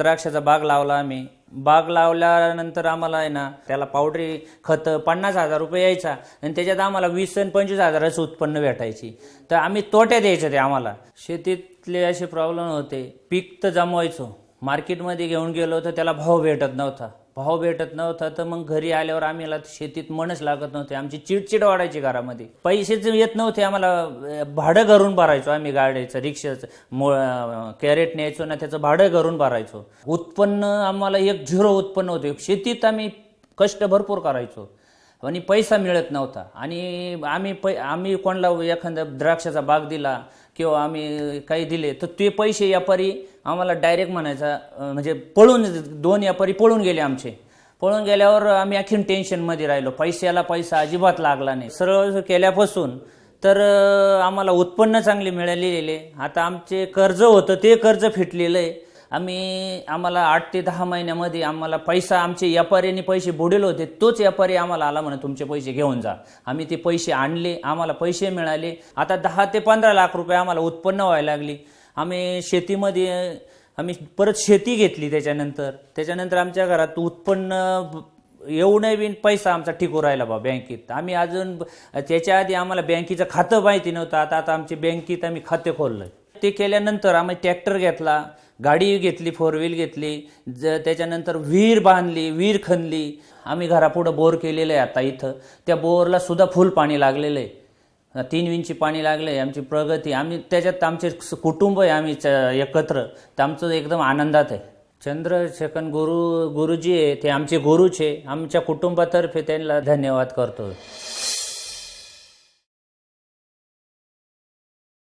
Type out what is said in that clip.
द्राक्षाचा बाग लावला आम्ही. बाग लावल्यानंतर आम्हाला आहे ना त्याला पावडरी खत पन्नास हजार रुपये यायचा. आणि त्याच्यात आम्हाला वीस आणि पंचवीस हजाराचं उत्पन्न भेटायची. तर आम्ही तोट्यात यायचं ते आम्हाला. शेतीतले असे प्रॉब्लेम होते. पीक तर जमवायचो. मार्केटमध्ये घेऊन गेलो तर त्याला भाव भेटत नव्हता. भाव भेटत नव्हता तर मग घरी आल्यावर आम्हाला शेतीत मनच लागत नव्हते. आमची चिडचिड वाढायची घरामध्ये. पैसेच येत नव्हते आम्हाला भाडं घरून भरायचो आम्ही गाड्याचं रिक्षाचं. कॅरेट न्यायचो ना त्याचं भाडं घरून भरायचो. उत्पन्न आम्हाला एक झिरो उत्पन्न होते. शेतीत आम्ही कष्ट भरपूर करायचो. आणि पैसा मिळत नव्हता. आणि आम्ही पै आम्ही कोणाला एखादा द्राक्षाचा बाग दिला किंवा आम्ही काही दिले तर ते पैसे व्यापारी आम्हाला डायरेक्ट म्हणायचा म्हणजे पळून दोन व्यापारी पळून गेले आमचे. पळून गेल्यावर आम्ही आखीन टेन्शनमध्ये राहिलो. पैशाला पैसा अजिबात लागला नाही. सरळ केल्यापासून तर आम्हाला उत्पन्न चांगले मिळालेले. आता आमचे कर्ज होतं ते कर्ज फिटलेलं आहे. आम्ही आम्हाला आठ ते दहा महिन्यामध्ये आम्हाला पैसा आमचे व्यापाऱ्यांनी पैसे बुडेल होते तोच व्यापारी आम्हाला आला म्हणे तुमचे पैसे घेऊन जा. आम्ही ते पैसे आणले आम्हाला पैसे मिळाले. आता दहा ते पंधरा लाख रुपये आम्हाला उत्पन्न व्हायला लागली. आम्ही शेतीमध्ये आम्ही परत शेती घेतली त्याच्यानंतर. त्याच्यानंतर आमच्या घरात उत्पन्न एवढं बी पैसा आमचा टिकू राहिला बा बँकेत. आम्ही अजून त्याच्या आधी आम्हाला बँकेचं खातं माहिती नव्हतं. आता आता आमच्या बँकेत आम्ही खाते खोललं ते केल्यानंतर आम्ही ट्रॅक्टर घेतला गाडी घेतली फोर व्हील घेतली ज त्याच्यानंतर विहीर बांधली विहीर खणली. आम्ही घरापुढं बोर केलेलं आहे आता इथं. त्या बोरला सुद्धा फुल पाणी लागलेलं आहे. तीन विंची पाणी लागलं आहे आमची प्रगती. आम्ही त्याच्यात आमचे स- कुटुंब आहे आम्ही च- एकत्र. तर आमचं एकदम आनंदात आहे. चंद्रशेखर गुरु गुरुजी आहे ते आमचे गुरुचे आमच्या कुटुंबातर्फे त्यांना धन्यवाद करतो